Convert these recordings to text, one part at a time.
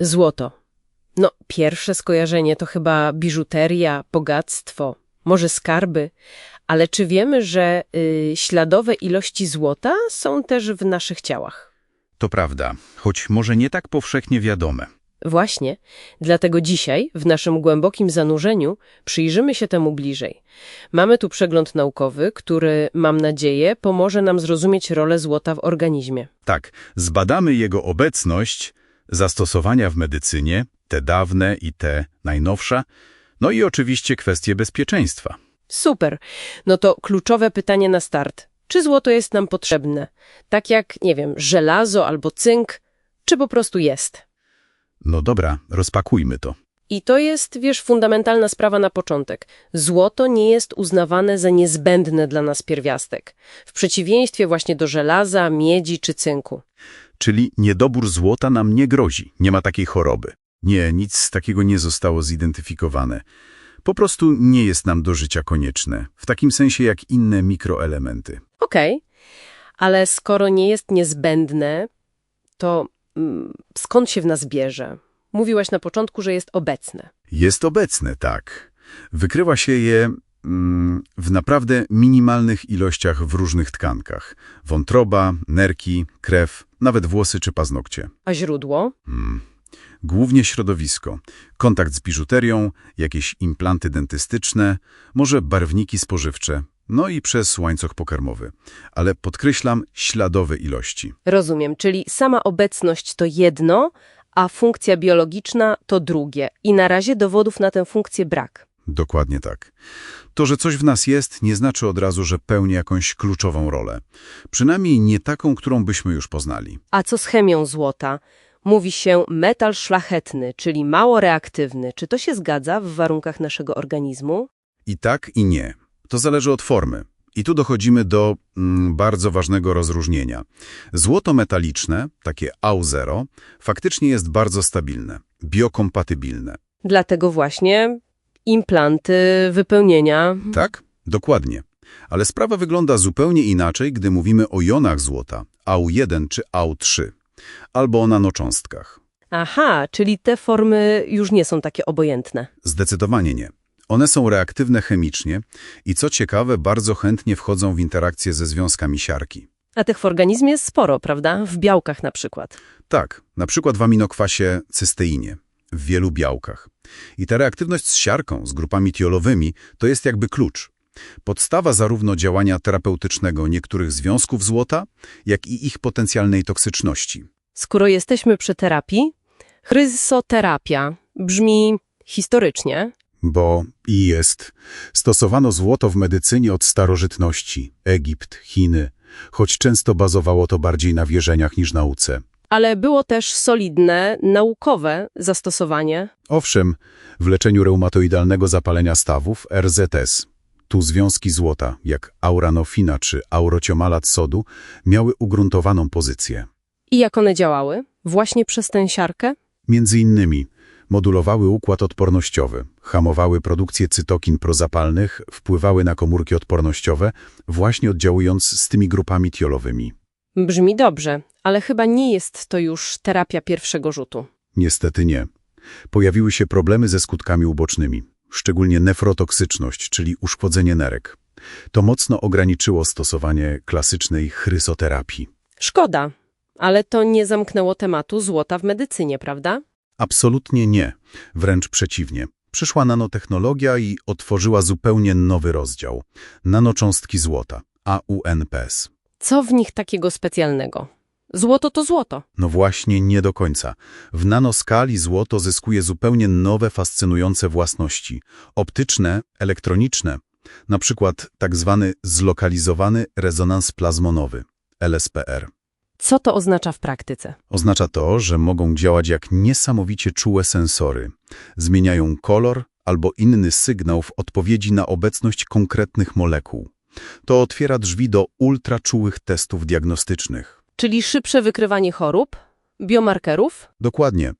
Złoto. No, pierwsze skojarzenie to chyba biżuteria, bogactwo, może skarby. Ale czy wiemy, że y, śladowe ilości złota są też w naszych ciałach? To prawda, choć może nie tak powszechnie wiadome. Właśnie, dlatego dzisiaj, w naszym głębokim zanurzeniu, przyjrzymy się temu bliżej. Mamy tu przegląd naukowy, który, mam nadzieję, pomoże nam zrozumieć rolę złota w organizmie. Tak, zbadamy jego obecność, zastosowania w medycynie, te dawne i te najnowsze, no i oczywiście kwestie bezpieczeństwa. Super. No to kluczowe pytanie na start. Czy złoto jest nam potrzebne? Tak jak, nie wiem, żelazo albo cynk, czy po prostu jest? No dobra, rozpakujmy to. I to jest, wiesz, fundamentalna sprawa na początek. Złoto nie jest uznawane za niezbędne dla nas pierwiastek. W przeciwieństwie właśnie do żelaza, miedzi czy cynku. Czyli niedobór złota nam nie grozi, nie ma takiej choroby. Nie, nic takiego nie zostało zidentyfikowane. Po prostu nie jest nam do życia konieczne, w takim sensie jak inne mikroelementy. Okej, ale skoro nie jest niezbędne, to mm, skąd się w nas bierze? Mówiłaś na początku, że jest obecne. Jest obecne, tak. Wykrywa się je w naprawdę minimalnych ilościach w różnych tkankach. Wątroba, nerki, krew, nawet włosy czy paznokcie. A źródło? Głównie środowisko, kontakt z biżuterią, jakieś implanty dentystyczne, może barwniki spożywcze, no i przez łańcuch pokarmowy. Ale podkreślam śladowe ilości. Rozumiem, czyli sama obecność to jedno, a funkcja biologiczna to drugie. I na razie dowodów na tę funkcję brak. Dokładnie tak. To, że coś w nas jest, nie znaczy od razu, że pełni jakąś kluczową rolę. Przynajmniej nie taką, którą byśmy już poznali. A co z chemią złota? Mówi się metal szlachetny, czyli mało reaktywny. Czy to się zgadza w warunkach naszego organizmu? I tak, i nie. To zależy od formy. I tu dochodzimy do mm, bardzo ważnego rozróżnienia. Złoto metaliczne, takie AU0, faktycznie jest bardzo stabilne, biokompatybilne. Dlatego właśnie implanty, wypełnienia. Tak? Dokładnie. Ale sprawa wygląda zupełnie inaczej, gdy mówimy o jonach złota, AU1 czy AU3, albo o nanocząstkach. Aha, czyli te formy już nie są takie obojętne. Zdecydowanie nie. One są reaktywne chemicznie i co ciekawe, bardzo chętnie wchodzą w interakcję ze związkami siarki. A tych w organizmie jest sporo, prawda? W białkach na przykład. Tak, na przykład w aminokwasie cysteinie, w wielu białkach. I ta reaktywność z siarką, z grupami tiolowymi, to jest jakby klucz. Podstawa zarówno działania terapeutycznego niektórych związków złota, jak i ich potencjalnej toksyczności. Skoro jesteśmy przy terapii, chryzoterapia brzmi historycznie, Bo i jest. Stosowano złoto w medycynie od starożytności, Egipt, Chiny, choć często bazowało to bardziej na wierzeniach niż nauce. Ale było też solidne, naukowe zastosowanie. Owszem, w leczeniu reumatoidalnego zapalenia stawów RZS. Tu związki złota, jak auranofina czy aurociomalat sodu, miały ugruntowaną pozycję. I jak one działały? Właśnie przez tę siarkę? Między innymi modulowały układ odpornościowy, hamowały produkcję cytokin prozapalnych, wpływały na komórki odpornościowe, właśnie oddziałując z tymi grupami tiolowymi. Brzmi dobrze, ale chyba nie jest to już terapia pierwszego rzutu. Niestety nie. Pojawiły się problemy ze skutkami ubocznymi, szczególnie nefrotoksyczność, czyli uszkodzenie nerek. To mocno ograniczyło stosowanie klasycznej chrysoterapii. Szkoda, ale to nie zamknęło tematu złota w medycynie, prawda? Absolutnie nie, wręcz przeciwnie. Przyszła nanotechnologia i otworzyła zupełnie nowy rozdział. Nanocząstki złota, AUNPS. Co w nich takiego specjalnego? Złoto to złoto. No właśnie nie do końca. W nanoskali złoto zyskuje zupełnie nowe, fascynujące własności. Optyczne, elektroniczne. Na przykład tak zwany zlokalizowany rezonans plazmonowy, LSPR. Co to oznacza w praktyce? Oznacza to, że mogą działać jak niesamowicie czułe sensory. Zmieniają kolor albo inny sygnał w odpowiedzi na obecność konkretnych molekuł. To otwiera drzwi do ultraczułych testów diagnostycznych. Czyli szybsze wykrywanie chorób, biomarkerów? Dokładnie.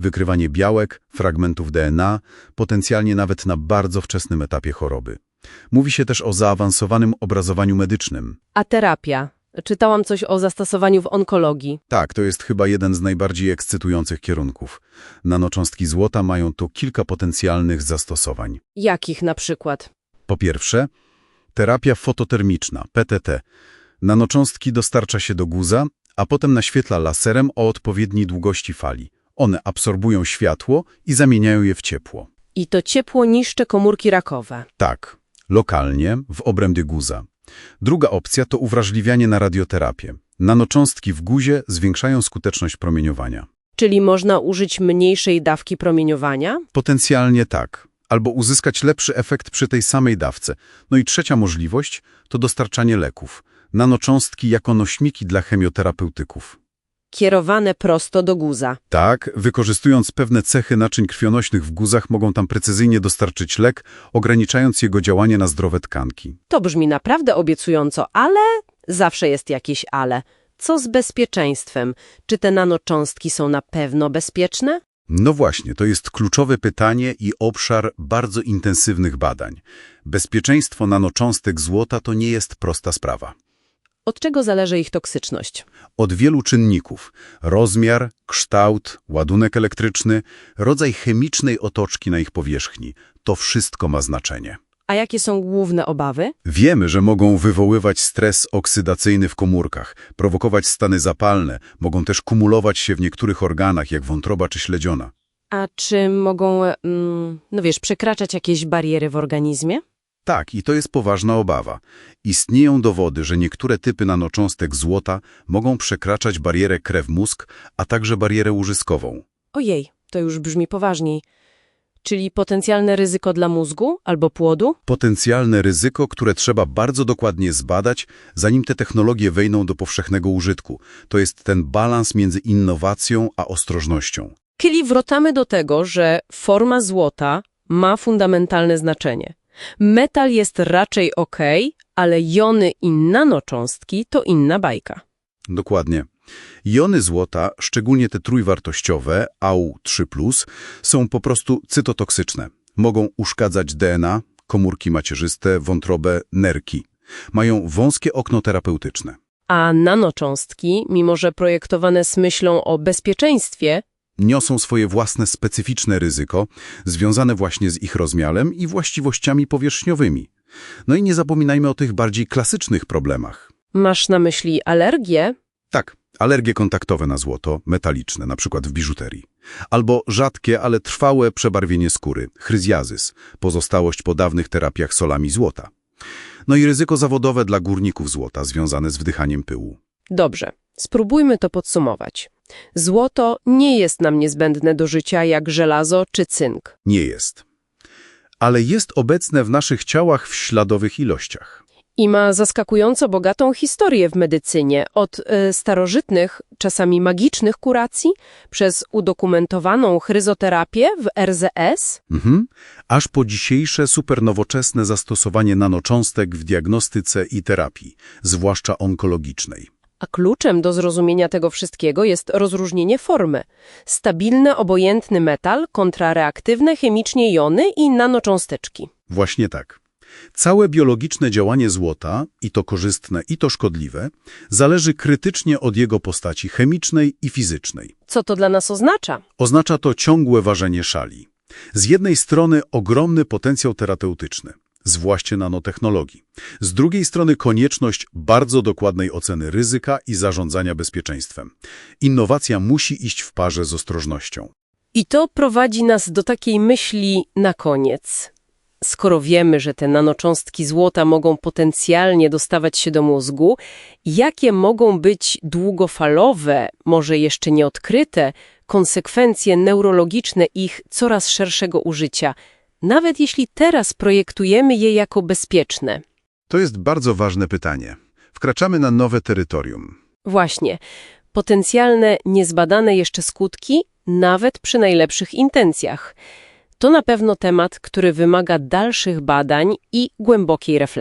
Wykrywanie białek, fragmentów DNA, potencjalnie nawet na bardzo wczesnym etapie choroby. Mówi się też o zaawansowanym obrazowaniu medycznym. A terapia? Czytałam coś o zastosowaniu w onkologii. Tak, to jest chyba jeden z najbardziej ekscytujących kierunków. Nanocząstki złota mają tu kilka potencjalnych zastosowań. Jakich na przykład? Po pierwsze, terapia fototermiczna, PTT. Nanocząstki dostarcza się do guza, a potem naświetla laserem o odpowiedniej długości fali. One absorbują światło i zamieniają je w ciepło. I to ciepło niszczy komórki rakowe. Tak, lokalnie, w obrębie guza. Druga opcja to uwrażliwianie na radioterapię. Nanocząstki w guzie zwiększają skuteczność promieniowania. Czyli można użyć mniejszej dawki promieniowania? Potencjalnie tak. Albo uzyskać lepszy efekt przy tej samej dawce. No i trzecia możliwość to dostarczanie leków. Nanocząstki jako nośniki dla chemioterapeutyków. Kierowane prosto do guza. Tak, wykorzystując pewne cechy naczyń krwionośnych w guzach mogą tam precyzyjnie dostarczyć lek, ograniczając jego działanie na zdrowe tkanki. To brzmi naprawdę obiecująco, ale zawsze jest jakieś ale. Co z bezpieczeństwem? Czy te nanocząstki są na pewno bezpieczne? No właśnie, to jest kluczowe pytanie i obszar bardzo intensywnych badań. Bezpieczeństwo nanocząstek złota to nie jest prosta sprawa. Od czego zależy ich toksyczność? Od wielu czynników – rozmiar, kształt, ładunek elektryczny, rodzaj chemicznej otoczki na ich powierzchni – to wszystko ma znaczenie. A jakie są główne obawy? Wiemy, że mogą wywoływać stres oksydacyjny w komórkach, prowokować stany zapalne, mogą też kumulować się w niektórych organach, jak wątroba czy śledziona. A czy mogą, mm, no wiesz, przekraczać jakieś bariery w organizmie? Tak, i to jest poważna obawa. Istnieją dowody, że niektóre typy nanocząstek złota mogą przekraczać barierę krew-mózg, a także barierę łużyskową. Ojej, to już brzmi poważniej. Czyli potencjalne ryzyko dla mózgu albo płodu? Potencjalne ryzyko, które trzeba bardzo dokładnie zbadać, zanim te technologie wejdą do powszechnego użytku. To jest ten balans między innowacją a ostrożnością. Czyli wracamy do tego, że forma złota ma fundamentalne znaczenie. Metal jest raczej ok, ale jony i nanocząstki to inna bajka. Dokładnie. Jony złota, szczególnie te trójwartościowe, AU3+, są po prostu cytotoksyczne. Mogą uszkadzać DNA, komórki macierzyste, wątrobę, nerki. Mają wąskie okno terapeutyczne. A nanocząstki, mimo że projektowane z myślą o bezpieczeństwie, Niosą swoje własne specyficzne ryzyko, związane właśnie z ich rozmiarem i właściwościami powierzchniowymi. No i nie zapominajmy o tych bardziej klasycznych problemach. masz na myśli alergię? Tak, alergie kontaktowe na złoto, metaliczne, na przykład w biżuterii. Albo rzadkie, ale trwałe przebarwienie skóry, chryzjazys, pozostałość po dawnych terapiach solami złota. No i ryzyko zawodowe dla górników złota związane z wdychaniem pyłu. Dobrze, spróbujmy to podsumować. Złoto nie jest nam niezbędne do życia jak żelazo czy cynk. Nie jest. Ale jest obecne w naszych ciałach w śladowych ilościach. I ma zaskakująco bogatą historię w medycynie, od e, starożytnych, czasami magicznych kuracji, przez udokumentowaną chryzoterapię w RZS, Mhm. Aż po dzisiejsze supernowoczesne zastosowanie nanocząstek w diagnostyce i terapii, zwłaszcza onkologicznej. A kluczem do zrozumienia tego wszystkiego jest rozróżnienie formy. Stabilny, obojętny metal kontra reaktywne chemicznie jony i nanocząsteczki. Właśnie tak. Całe biologiczne działanie złota, i to korzystne, i to szkodliwe, zależy krytycznie od jego postaci chemicznej i fizycznej. Co to dla nas oznacza? Oznacza to ciągłe ważenie szali. Z jednej strony ogromny potencjał terapeutyczny, zwłaszcza nanotechnologii. Z drugiej strony konieczność bardzo dokładnej oceny ryzyka i zarządzania bezpieczeństwem. Innowacja musi iść w parze z ostrożnością. I to prowadzi nas do takiej myśli na koniec. Skoro wiemy, że te nanocząstki złota mogą potencjalnie dostawać się do mózgu, jakie mogą być długofalowe, może jeszcze nieodkryte, konsekwencje neurologiczne ich coraz szerszego użycia, nawet jeśli teraz projektujemy je jako bezpieczne? To jest bardzo ważne pytanie. Wkraczamy na nowe terytorium. Właśnie, potencjalne, niezbadane jeszcze skutki, nawet przy najlepszych intencjach. To na pewno temat, który wymaga dalszych badań i głębokiej refleksji.